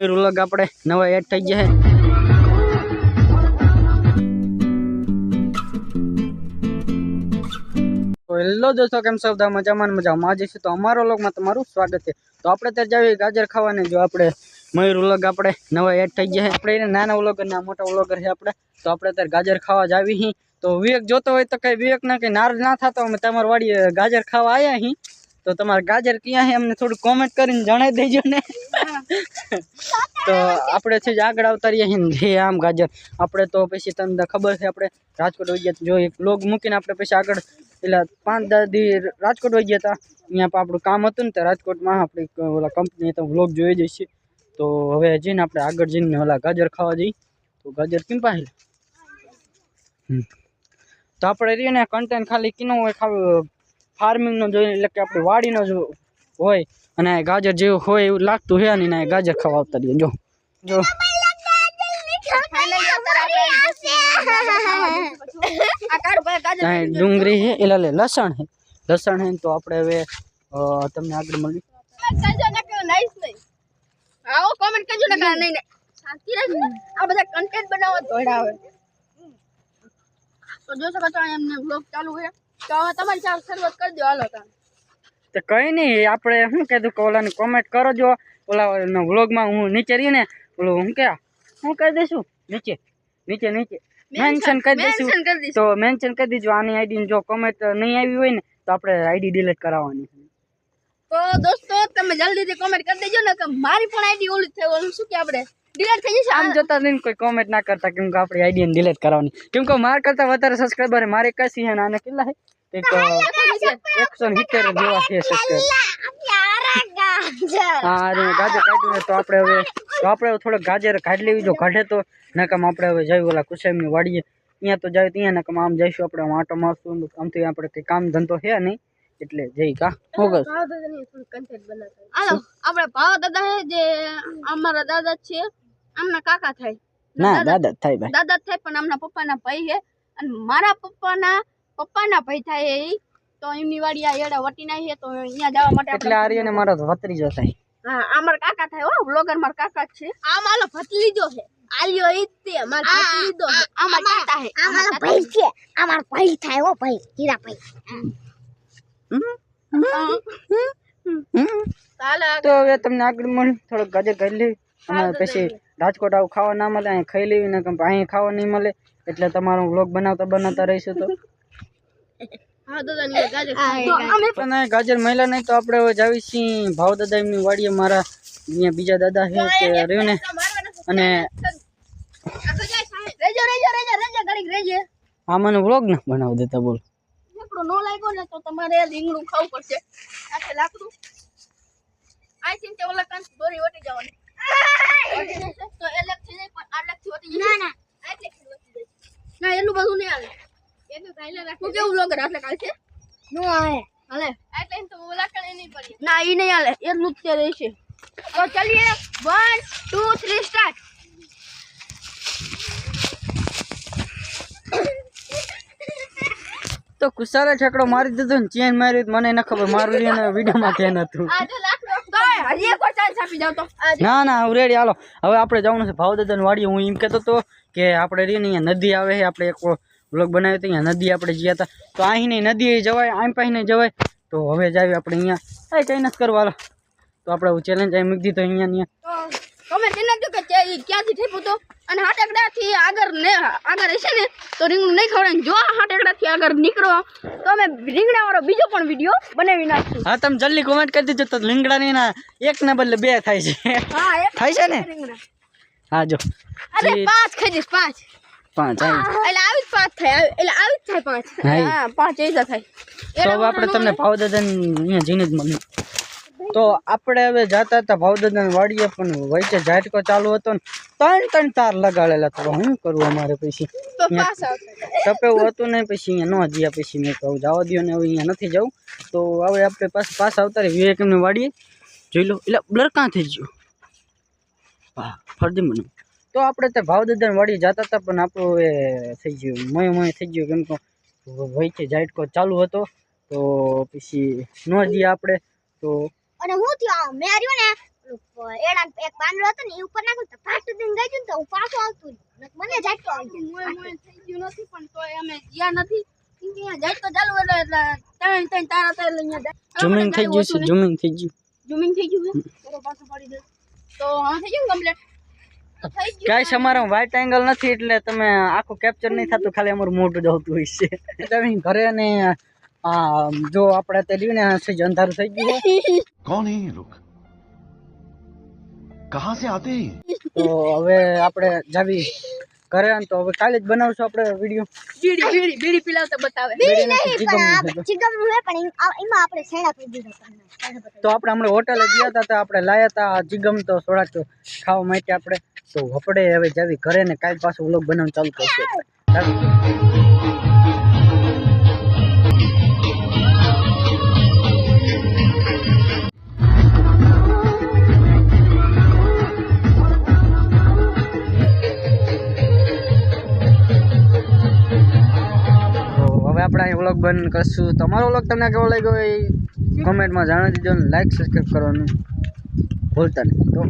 મયુર આપણે નવા એડ થઈ ગયા હેલો દોસ્તો, કેમ છો? બધા મજામાં મજામાં? આજે છે તો અમારો લોકમાં તમારું સ્વાગત છે. તો આપણે ત્યાં જાવી ગાજર ખાવાને, જો આપણે મયુર ઉલગ આપણે નવા એડ થઈ ગયા આપણે એને નાના ઉલગર ના મોટા ઉલગર છે આપણે. તો આપણે અત્યારે ગાજર ખાવા જાવી હી. તો વિવેક જોતો હોય તો કઈ વિવેક ના કઈ નાર ના થતો, અમે તમારી વાડી ગાજર ખાવા આવ્યા હી. તો તમારે ગાજર ક્યાં છે અમને થોડું કોમેન્ટ કરીને જણાવી દેજો ને. તો આપણે છે જ આગળ આવતા રહીએ છીએ જે આમ ગાજર. આપણે તો પછી તમને ખબર છે આપણે રાજકોટ વહી ગયા જો એક લોગ મૂકીને આપણે પછી આગળ એટલે પાંચ દસ દી રાજકોટ વહી ગયા હતા. અહીંયા પણ આપણું કામ હતું ને તો રાજકોટમાં આપણી ઓલા કંપની તો વ્લોગ જોઈ જઈશું તો હવે જઈને આપણે આગળ જઈને ઓલા ગાજર ખાવા જઈએ. તો ગાજર કેમ પાસે તો આપણે રહીએ ને કન્ટેન્ટ ખાલી કીનો હોય ખાલી ફાર્મિંગનો જોઈએ એટલે કે આપણી વાડીનો જ હોય અને ગાજર જેવું હોય એવું લાગતું છે અને ને એ ગાજર ખાવા આવતા રહીએ જો. જો. ડુંગળી છે એટલે લે લસણ છે લસણ છે ને તો આપણે હવે તમને આગળ મળી. આવો કોમેન્ટ કરજો ને કાં નહીં ને. શાંતિ રાખજો. આ બધા કન્ટેન્ટ બનાવવા દોડા આવે. તો જો શકો છો એમને બ્લોગ ચાલુ છે તો હવે તમારી ચાલ શરૂઆત કરી દો હાલો તાન તો કઈ નહીં આપણે શું કીધું કે ઓલાને કોમેન્ટ કરો જો. ઓલા વ્લોગમાં હું નીચે રહીને ઓલું શું કે હું કહી દઈશું? નીચે નીચે નીચે. મેન્શન કરી દઈશું. મેન્શન કરી દઈશું. તો મેન્શન કરી દીજો. આની આઈડી જો કોમેન્ટ નહીં આવી હોય ને તો આપણે આઈડી ડિલીટ કરાવવાની. તો દોસ્તો તમે જલ્દીથી કોમેન્ટ કરી દેજો ને કે મારી પણ આઈડી ઓલું થયું ઓલું શું કે આપણે ડિલીટ થઈ જશે. આમ જોતા નહીં કોઈ કોમેન્ટ ના કરતા કેમ કે આપણી આઈડી ડિલીટ કરવાની કેમ કે માર કરતા વધારે સબસ્ક્રાઈબર મારે એકાસી છે ને આને કેટલા હે એક એકસો સિત્તેર જેવા છે સબસ્ક્રાઈબર હા અરે ગાજર કાઢ્યું તો આપણે હવે તો આપણે થોડોક ગાજર કાઢી લેવી. જો કાઢે તો નકમ આપણે હવે જઈ ઓલા કુસેમની વાડીએ. ત્યાં તો જાય ત્યાં નકમ આમ જઈશું આપણે આટો મારશું આમથી આપણે કંઈ કામ ધંધો છે નહીં એટલે જઈ કા. હું આપણે ભાવ દાદા જે અમારા દાદા છે આમના કાકા થાય. ના દાદા થાય ભાઈ. દાદા થાય પણ આમના પપ્પાના ભાઈ હે અને મારા પપ્પાના પપ્પાના ભાઈ થાય એ. તો એમની વાડી આ એડા વટી વટીના હે તો અહીંયા જવા માટે એટલે આ રહ્યો મારો ભત્રીજો થાય. હા અમાર કાકા થાય હો. બ્લોગર માર કાકા છે. આ મારો ભત્રીજો છે. આલ્યો ઈ તે મારો ભત્રીજો છે. આ મારા કાકા આ અમારો ભાઈ છે. અમારો ભાઈ થાય હો ભાઈ. હીરા ભાઈ. ચાલો તો હવે તમને આગળ મળી થોડો ગાજર કરી લે. અને પછી રાજકોટ આવું ખાવા ના મળે અહીં ખાઈ લેવી ને અહીં ખાવા નહીં મળે એટલે તમારો વ્લોગ બનાવતા બનાવતા રહીશું તો. હા દાદા ની ગાજર મહિલા પણ ગાજર મળ્યા નહીં તો આપણે હવે જાવી છીએ ભાવ દાદા એમની વાડીએ મારા અહીંયા બીજા દાદા છે કે રહ્યું ને અને આ મને વ્લોગ ના બનાવી દેતા બોલ. નો લાગ્યો ને તો તમારે રીંગણું ખાવું પડશે. આખે લાકડું. આઈ થિંક ઓલા કાંચ દોરી વટી જવાની વટી જશે તો એ લગથી નહીં પણ આ લગથી વટી જશે ના ના આટલેથી વટી જશે ના એટલું બધું નહીં હાલે એટલું રાખું કેવું બ્લોગર આટલે કાલ છે નો આવે. હાલે. એટલે તો ઓલા કાલે નહીં પડી. ના ઈ નહીં હાલે. એટલું જ તે રહેશે તો ચલીએ. 1 2 3 સ્ટાર્ટ તો કુસારે છકડો મારી દીધો ને ચેન માર્યું મને ન ખબર. મારું રહ્યું ને વિડીયોમાં ધ્યાન હતું. ના ના હું રેડી હાલો. હવે આપણે જવાનું છે ભાવદાદાની વાડીએ. હું એમ કહેતો હતો કે આપણે રહી ને અહીંયા નદી આવે છે આપણે એક વ્લોગ બનાવ્યો હતો અહીંયા નદી આપણે ગયા હતા તો અહીં નહીં નદી જવાય આમ પાસે જવાય. તો હવે જાવી આપણે અહીંયા. એ કંઈ નથી કરવા તો આપણે ચેલેન્જ અહીં મૂકી દીધો અહીંયા. તમે તેને કહ્યું કે તે ક્યાંથી થઈ પૂતો અને હાટેકડાથી આગળ ને આગળ હશે ને તો રીંગણું નહીં ખવડાવે જો હાટેકડાથી આગળ નીકળો. તો અમે રીંગણાવાળો બીજો પણ વીડિયો બનાવી નાખશું. હા તમે જલ્દી કોમેન્ટ કરી દીધો તો લીંગડાની ના એક ના બદલે બે થાય છે. હા થાય છે ને? હા જો. અરે પાંચ ખાઈ દઈશ પાંચ. પાંચ એટલે આવી જ પાંચ થાય એટલે આવી જ થાય પાંચ. હા. પાંચ એજા થાય. તો હવે આપણે તમને ભાવદાદાને અહીંયા જઈને જ મળ્યું. તો આપણે હવે જતા હતા ભાવદાદાની વાડીએ પણ વચ્ચે ઝાટકો ચાલુ હતો ને ત્રણ ત્રણ તાર લગાડેલા તો શું કરવું અમારે પછી? તો પાસ આવશે ટપે એવું હતું ને પછી અહીંયા ન ગયા પછી મેં કહું જવા દો ને હવે અહીંયા નથી જવું. તો હવે આપણે પાસ પાસ આવતા રહે વિવેકની વાડીએ. જોઈ લો એટલે બ્લર કાં થઈ ગયું? હા ફરજી મને તો આપણે તો ભાવ દદન વળી જતા હતા પણ આપણું એ થઈ ગયું મય મય થઈ ગયું કેમ કે વચ્ચે જાઈટકો ચાલુ હતો. તો પછી ન જઈએ આપણે તો અને હું થયો મેં રહ્યો ને એડા એક પાંદડો હતો ને એ ઉપર નાખ્યું તો ફાટ દઈને ગઈ ને તો હું પાછો આવતું મને જાઈટકો આવી મોય મોય થઈ ગયું નથી પણ તો અમે ગયા નથી. ઝૂમિંગ થઈ ગયું છે ઝૂમિંગ થઈ ગયું. ઝૂમિંગ થઈ ગયું છે? ચલો પાછું પાડી દે તો હા થઈ ગયું કમ્પ્લીટ તો થઈ ગયું ગાઈસ અમારો વાઈટ એંગલ નથી એટલે તમે આખું કેપ્ચર નહીં થતું ખાલી અમારું મોટું જ આવતું હોય છે. તમે ઘરે ને જો આપણે તે ને સજ અંધારું થઈ ગયું કોણ હે લોક કહા સે આતે તો હવે આપણે જાવી. ઘરે આમ તો હવે કાલે જ બનાવશું આપણે વીડિયો બીડી બીડી બીડી પીલાવતા બતાવે. બીડી નહીં પણ ચીકમનું હે પણ એમાં આપણે શેણા પી દીધો. તો આપણે હમણાં હોટલે ગયા હતા તો આપણે લાયા હતા જીગમ તો થોડાક ખાવા માટે આપણે. તો આપણે હવે જાવી ઘરે ને કાલ પાછું વ્લોગ બનાવવાનું ચાલુ કરશું. આપણે અહીં વ્લોગ બંધ કરશું. તમારો વ્લોગ તમને કેવો લાગ્યો એ કોમેન્ટમાં જાણી દીધો લાઈક સબસ્ક્રાઈબ કરવાનું ભૂલતા નહીં. તો